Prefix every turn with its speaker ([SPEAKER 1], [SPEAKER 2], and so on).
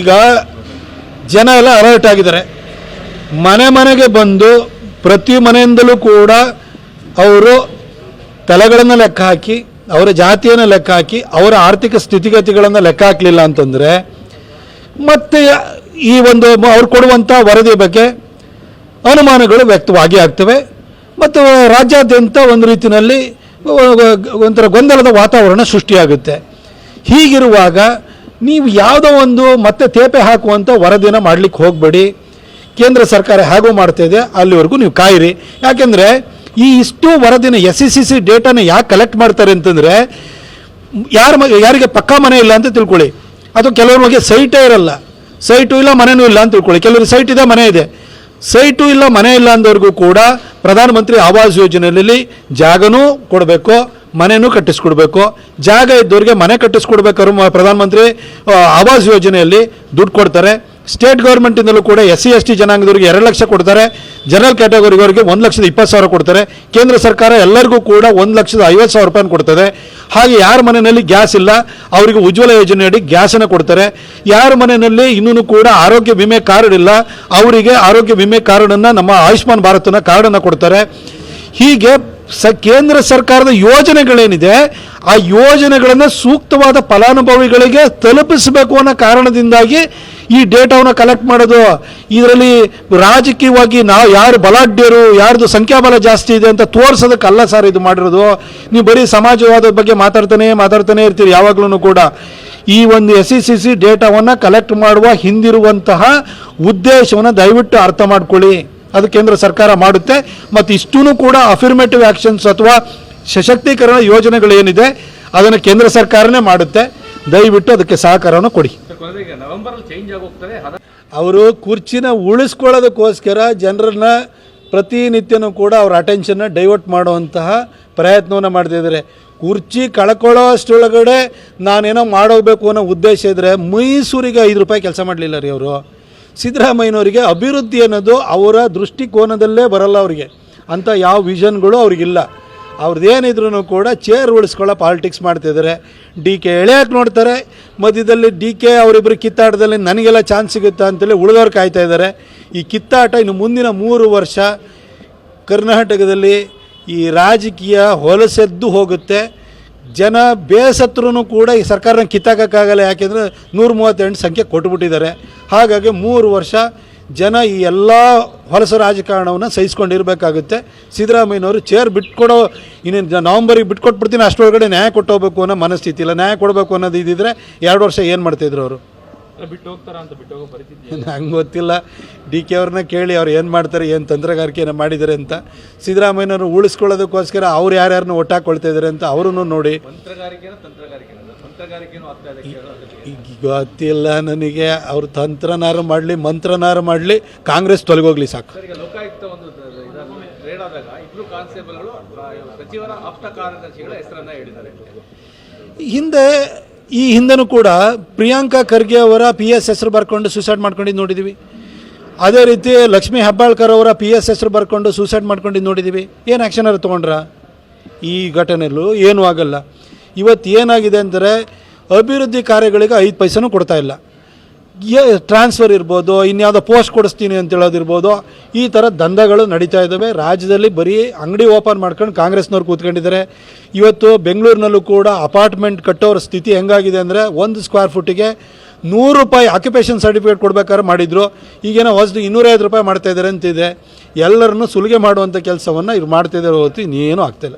[SPEAKER 1] ಈಗ ಜನ ಎಲ್ಲ ಅಲರ್ಟ್ ಆಗಿದ್ದಾರೆ. ಮನೆ ಮನೆಗೆ ಬಂದು ಪ್ರತಿ ಮನೆಯಿಂದಲೂ ಕೂಡ ಅವರು ತಲೆಗಳನ್ನು ಲೆಕ್ಕ ಹಾಕಿ, ಅವರ ಜಾತಿಯನ್ನು ಲೆಕ್ಕ ಹಾಕಿ, ಅವರ ಆರ್ಥಿಕ ಸ್ಥಿತಿಗತಿಗಳನ್ನು ಲೆಕ್ಕ ಹಾಕಲಿಲ್ಲ ಅಂತಂದರೆ, ಮತ್ತೆ ಈ ಒಂದು ಅವ್ರು ಕೊಡುವಂಥ ವರದಿ ಬಗ್ಗೆ ಅನುಮಾನಗಳು ವ್ಯಕ್ತವಾಗಿ ಆಗ್ತವೆ. ಮತ್ತು ರಾಜ್ಯಾದ್ಯಂತ ಒಂದು ರೀತಿಯಲ್ಲಿ ಒಂಥರ ಗೊಂದಲದ ವಾತಾವರಣ ಸೃಷ್ಟಿಯಾಗುತ್ತೆ. ಹೀಗಿರುವಾಗ ನೀವು ಯಾವುದೋ ಒಂದು ಮತ್ತೆ ತೇಪೆ ಹಾಕುವಂಥ ವರದಿನ ಮಾಡಲಿಕ್ಕೆ ಹೋಗಬೇಡಿ. ಕೇಂದ್ರ ಸರ್ಕಾರ ಹೇಗೋ ಇದೆ, ಅಲ್ಲಿವರೆಗೂ ನೀವು ಕಾಯಿರಿ. ಯಾಕೆಂದರೆ ಈ ಇಷ್ಟು ವರದಿನ ಎಸ್ ಸಿ ಸಿ ಸಿ ಡೇಟಾನ ಯಾಕೆ ಕಲೆಕ್ಟ್ ಮಾಡ್ತಾರೆ ಅಂತಂದರೆ, ಯಾರ ಯಾರಿಗೆ ಪಕ್ಕಾ ಮನೆ ಇಲ್ಲ ಅಂತ ತಿಳ್ಕೊಳ್ಳಿ. ಅದು ಕೆಲವ್ರ ಬಗ್ಗೆ ಸೈಟೇ ಇರಲ್ಲ. ಸೈಟು ಇಲ್ಲ ಮನೆಯೂ ಇಲ್ಲ ಅಂತ ತಿಳ್ಕೊಳ್ಳಿ. ಕೆಲವರು ಸೈಟ್ ಇದೆ, ಮನೆ ಇದೆ. ಸೈಟು ಇಲ್ಲ, ಮನೆ ಇಲ್ಲ ಅಂದವ್ರಿಗೂ ಕೂಡ ಪ್ರಧಾನಮಂತ್ರಿ ಆವಾಸ್ ಯೋಜನೆಯಲ್ಲಿ ಜಾಗನೂ ಕೊಡಬೇಕು. ಮನೆನೂ ಕಟ್ಟಿಸ್ಕೊಡ್ಬೇಕು. ಜಾಗ ಇದ್ದವ್ರಿಗೆ ಮನೆ ಕಟ್ಟಿಸ್ಕೊಡ್ಬೇಕಾದ್ರು ಪ್ರಧಾನಮಂತ್ರಿ ಆವಾಸ್ ಯೋಜನೆಯಲ್ಲಿ ದುಡ್ಡು ಕೊಡ್ತಾರೆ. ಸ್ಟೇಟ್ ಗೌರ್ಮೆಂಟಿಂದಲೂ ಕೂಡ ಎಸ್ ಸಿ ಎಸ್ ಟಿ ಜನಾಂಗದವರಿಗೆ ಎರಡು ಲಕ್ಷ ಕೊಡ್ತಾರೆ. ಜನರಲ್ ಕ್ಯಾಟಗರಿವರಿಗೆ ಒಂದು ಲಕ್ಷದ ಇಪ್ಪತ್ತು ಸಾವಿರ ಕೊಡ್ತಾರೆ. ಕೇಂದ್ರ ಸರ್ಕಾರ ಎಲ್ಲರಿಗೂ ಕೂಡ ಒಂದು ಲಕ್ಷದ ಐವತ್ತು ಸಾವಿರ ರೂಪಾಯಿ ಕೊಡ್ತದೆ. ಹಾಗೆ ಯಾರ ಮನೆಯಲ್ಲಿ ಗ್ಯಾಸ್ ಇಲ್ಲ, ಅವರಿಗೆ ಉಜ್ವಲ ಯೋಜನೆಯಡಿ ಗ್ಯಾಸನ್ನು ಕೊಡ್ತಾರೆ. ಯಾರ ಮನೆಯಲ್ಲಿ ಇನ್ನೂ ಕೂಡ ಆರೋಗ್ಯ ವಿಮೆ ಕಾರ್ಡ್ ಇಲ್ಲ, ಅವರಿಗೆ ಆರೋಗ್ಯ ವಿಮೆ ಕಾರ್ಡನ್ನು ನಮ್ಮ ಆಯುಷ್ಮಾನ್ ಭಾರತನ ಕಾರ್ಡನ್ನು ಕೊಡ್ತಾರೆ. ಹೀಗೆ ಸ ಕೇಂದ್ರ ಸರ್ಕಾರದ ಯೋಜನೆಗಳೇನಿದೆ, ಆ ಯೋಜನೆಗಳನ್ನು ಸೂಕ್ತವಾದ ಫಲಾನುಭವಿಗಳಿಗೆ ತಲುಪಿಸಬೇಕು ಅನ್ನೋ ಕಾರಣದಿಂದಾಗಿ ಈ ಡೇಟಾವನ್ನು ಕಲೆಕ್ಟ್ ಮಾಡೋದು. ಇದರಲ್ಲಿ ರಾಜಕೀಯವಾಗಿ ನಾವು ಯಾರು ಬಲಾಢ್ಯರು, ಯಾರ್ದು ಸಂಖ್ಯಾಬಲ ಜಾಸ್ತಿ ಇದೆ ಅಂತ ತೋರಿಸೋದಕ್ಕಲ್ಲ ಸರ್ ಇದು ಮಾಡಿರೋದು. ನೀವು ಬರೀ ಸಮಾಜವಾದದ ಬಗ್ಗೆ ಮಾತಾಡ್ತಾನೆ ಮಾತಾಡ್ತಾನೆ ಇರ್ತೀರಿ ಯಾವಾಗಲೂ ಕೂಡ. ಈ ಒಂದು ಎಸ್ ಸಿ ಸಿ ಸಿ ಡೇಟಾವನ್ನು ಕಲೆಕ್ಟ್ ಮಾಡುವ ಹಿಂದಿರುವಂತಹ ಉದ್ದೇಶವನ್ನು ದಯವಿಟ್ಟು ಅರ್ಥ ಮಾಡ್ಕೊಳ್ಳಿ. ಅದು ಕೇಂದ್ರ ಸರ್ಕಾರ ಮಾಡುತ್ತೆ. ಮತ್ತು ಇಷ್ಟೂ ಕೂಡ ಅಫಿರ್ಮೇಟಿವ್ ಆ್ಯಕ್ಷನ್ಸ್ ಅಥವಾ ಸಶಕ್ತೀಕರಣ ಯೋಜನೆಗಳೇನಿದೆ, ಅದನ್ನು ಕೇಂದ್ರ ಸರ್ಕಾರನೇ ಮಾಡುತ್ತೆ. ದಯವಿಟ್ಟು ಅದಕ್ಕೆ ಸಹಕಾರವನ್ನು ಕೊಡಿ. ಅವರು ಕುರ್ಚಿನ ಉಳಿಸ್ಕೊಳ್ಳೋದಕ್ಕೋಸ್ಕರ ಜನರನ್ನ ಪ್ರತಿನಿತ್ಯನೂ ಕೂಡ ಅವ್ರ ಅಟೆನ್ಷನ್ನ ಡೈವರ್ಟ್ ಮಾಡುವಂತಹ ಪ್ರಯತ್ನವನ್ನು ಮಾಡ್ತಿದ್ದಾರೆ ಕುರ್ಚಿ ಕಳ್ಕೊಳ್ಳೋ ಅಷ್ಟರೊಳಗಡೆ ನಾನೇನೋ ಮಾಡೋಬೇಕು ಅನ್ನೋ ಉದ್ದೇಶ ಇದ್ದರೆ ಮೈಸೂರಿಗೆ ಐದು ರೂಪಾಯಿ ಕೆಲಸ ಮಾಡಲಿಲ್ಲ ರೀ ಅವರು. ಸಿದ್ದರಾಮಯ್ಯನವರಿಗೆ ಅಭಿವೃದ್ಧಿ ಅನ್ನೋದು ಅವರ ದೃಷ್ಟಿಕೋನದಲ್ಲೇ ಬರಲ್ಲ ಅವರಿಗೆ. ಅಂಥ ಯಾವ ವಿಷನ್ಗಳು ಅವ್ರಿಗಿಲ್ಲ. ಅವ್ರದ್ದೇನಿದ್ರು ಕೂಡ ಚೇರ್ ಉಳಿಸ್ಕೊಳ್ಳೋ ಪಾಲಿಟಿಕ್ಸ್ ಮಾಡ್ತಿದ್ದಾರೆ ಡಿ ಕೆ ಎಳೆಯಕ್ಕೆ ನೋಡ್ತಾರೆ, ಮಧ್ಯದಲ್ಲಿ ಡಿ ಕೆ ಅವರಿಬ್ಬರು ಕಿತ್ತಾಟದಲ್ಲಿ ನನಗೆಲ್ಲ ಚಾನ್ಸ್ ಸಿಗುತ್ತಾ ಅಂತೇಳಿ ಉಳಿದವ್ರು ಕಾಯ್ತಾ ಇದ್ದಾರೆ ಈ ಕಿತ್ತಾಟ ಇನ್ನು ಮುಂದಿನ ಮೂರು ವರ್ಷ ಕರ್ನಾಟಕದಲ್ಲಿ ಈ ರಾಜಕೀಯ ಹೊಲಸೆದ್ದು ಹೋಗುತ್ತೆ. ಜನ ಬೇಸತ್ರೂ ಕೂಡ ಈ ಸರ್ಕಾರನ ಕಿತ್ತಾಕೋಕ್ಕಾಗಲ್ಲ, ಯಾಕೆಂದರೆ ನೂರ ಮೂವತ್ತೆಂಟು ಸಂಖ್ಯೆ ಕೊಟ್ಬಿಟ್ಟಿದ್ದಾರೆ ಹಾಗಾಗಿ ಮೂರು ವರ್ಷ ಜನ ಈ ಎಲ್ಲ ಹೊಲಸ ರಾಜಕಾರಣವನ್ನು ಸಹಿಸ್ಕೊಂಡಿರಬೇಕಾಗುತ್ತೆ. ಸಿದ್ದರಾಮಯ್ಯನವರು ಚೇರ್ ಬಿಟ್ಕೊಡೋ, ಇನ್ನೇನು ನವಂಬರಿಗೆ ಬಿಟ್ಕೊಟ್ಬಿಡ್ತೀನಿ, ಅಷ್ಟರೊಳಗಡೆ ನ್ಯಾಯ ಕೊಟ್ಟೋಗ್ಬೇಕು ಅನ್ನೋ ಮನಸ್ಥಿತಿ ಇಲ್ಲ. ನ್ಯಾಯ ಕೊಡಬೇಕು ಅನ್ನೋದು ಇದ್ದಿದ್ರೆ ಎರಡು ವರ್ಷ ಏನು ಮಾಡ್ತಾಯಿದ್ರು ಅವರು? ನಂಗೆ ಗೊತ್ತಿಲ್ಲ. ಡಿ ಕೆ ಅವ್ರನ್ನ ಕೇಳಿ ಅವ್ರು ಏನು ಮಾಡ್ತಾರೆ ಏನು ತಂತ್ರಗಾರಿಕೆಯನ್ನು ಮಾಡಿದ್ದಾರೆ ಅಂತ. ಸಿದ್ದರಾಮಯ್ಯನವರು ಉಳಿಸ್ಕೊಳ್ಳೋದಕ್ಕೋಸ್ಕರ ಅವ್ರು ಯಾರ್ಯಾರನ್ನ ಒಟ್ಟಾಕೊಳ್ತಾ ಇದ್ದಾರೆ ಅಂತ ಅವರೂ ನೋಡಿ. ಗೊತ್ತಿಲ್ಲ ನನಗೆ. ಅವ್ರು ತಂತ್ರನಾರು ಮಾಡಲಿ ಮಂತ್ರನಾರು ಮಾಡಲಿ ಕಾಂಗ್ರೆಸ್ ತೊಲಗೋಗ್ಲಿ ಸಾಕು. ಹಿಂದೆ ಈ ಹಿಂದೆನೂ ಕೂಡ ಪ್ರಿಯಾಂಕಾ ಖರ್ಗೆ ಅವರ ಪಿ ಎಸ್ ಹೆಸರು ಬರ್ಕೊಂಡು ಸೂಸೈಡ್ ಮಾಡ್ಕೊಂಡಿದ್ದು ನೋಡಿದ್ದೀವಿ ಅದೇ ರೀತಿ ಲಕ್ಷ್ಮೀ ಹೆಬ್ಬಾಳ್ಕರ್ ಅವರ ಪಿ ಎಸ್ ಹೆಸರು ಬರ್ಕೊಂಡು ಸೂಸೈಡ್ ಮಾಡ್ಕೊಂಡಿದ್ದು ನೋಡಿದ್ದೀವಿ ಏನು ಆ್ಯಕ್ಷನ್ ಅವ್ರು ತೊಗೊಂಡ್ರ? ಈ ಘಟನೆಯಲ್ಲೂ ಏನೂ ಆಗಲ್ಲ. ಇವತ್ತು ಏನಾಗಿದೆ ಅಂದರೆ ಅಭಿವೃದ್ಧಿ ಕಾರ್ಯಗಳಿಗೆ ಐದು ಪೈಸೆನೂ ಕೊಡ್ತಾ ಇಲ್ಲ. ಟ್ರಾನ್ಸ್ಫರ್ ಇರ್ಬೋದು, ಇನ್ಯಾವುದೋ ಪೋಸ್ಟ್ ಕೊಡಿಸ್ತೀನಿ ಅಂತ ಹೇಳೋದಿರ್ಬೋದು ಈ ಥರ ದಂಧೆಗಳು ನಡೀತಾ ಇದ್ದಾವೆ ರಾಜ್ಯದಲ್ಲಿ ಬರೀ ಅಂಗಡಿ ಓಪನ್ ಮಾಡ್ಕೊಂಡು ಕಾಂಗ್ರೆಸ್ನವ್ರು ಕೂತ್ಕೊಂಡಿದ್ದಾರೆ. ಇವತ್ತು ಬೆಂಗಳೂರಿನಲ್ಲೂ ಕೂಡ ಅಪಾರ್ಟ್ಮೆಂಟ್ ಕಟ್ಟೋರ ಸ್ಥಿತಿ ಹೆಂಗಾಗಿದೆ ಅಂದರೆ ಒಂದು ಸ್ಕ್ವೇರ್ ಫುಟ್ಗೆ ನೂರು ರೂಪಾಯಿ ಆಕ್ಯುಪೇಷನ್ ಸರ್ಟಿಫಿಕೇಟ್ ಕೊಡ್ಬೇಕಾದ್ರೆ ಮಾಡಿದ್ರು. ಈಗೇನೋ ಹೊಸದು ಇನ್ನೂರೈವತ್ತು ರೂಪಾಯಿ ಮಾಡ್ತಾ ಇದ್ದಾರೆ ಅಂತಿದೆ. ಎಲ್ಲರನ್ನು ಸುಲಿಗೆ ಮಾಡುವಂಥ ಕೆಲಸವನ್ನು ಇವ್ರು ಮಾಡ್ತಾ ಇದ್ದಾರೆ ಇನ್ನೇನು ಇನ್ನೇನೂ ಆಗ್ತಾಯಿಲ್ಲ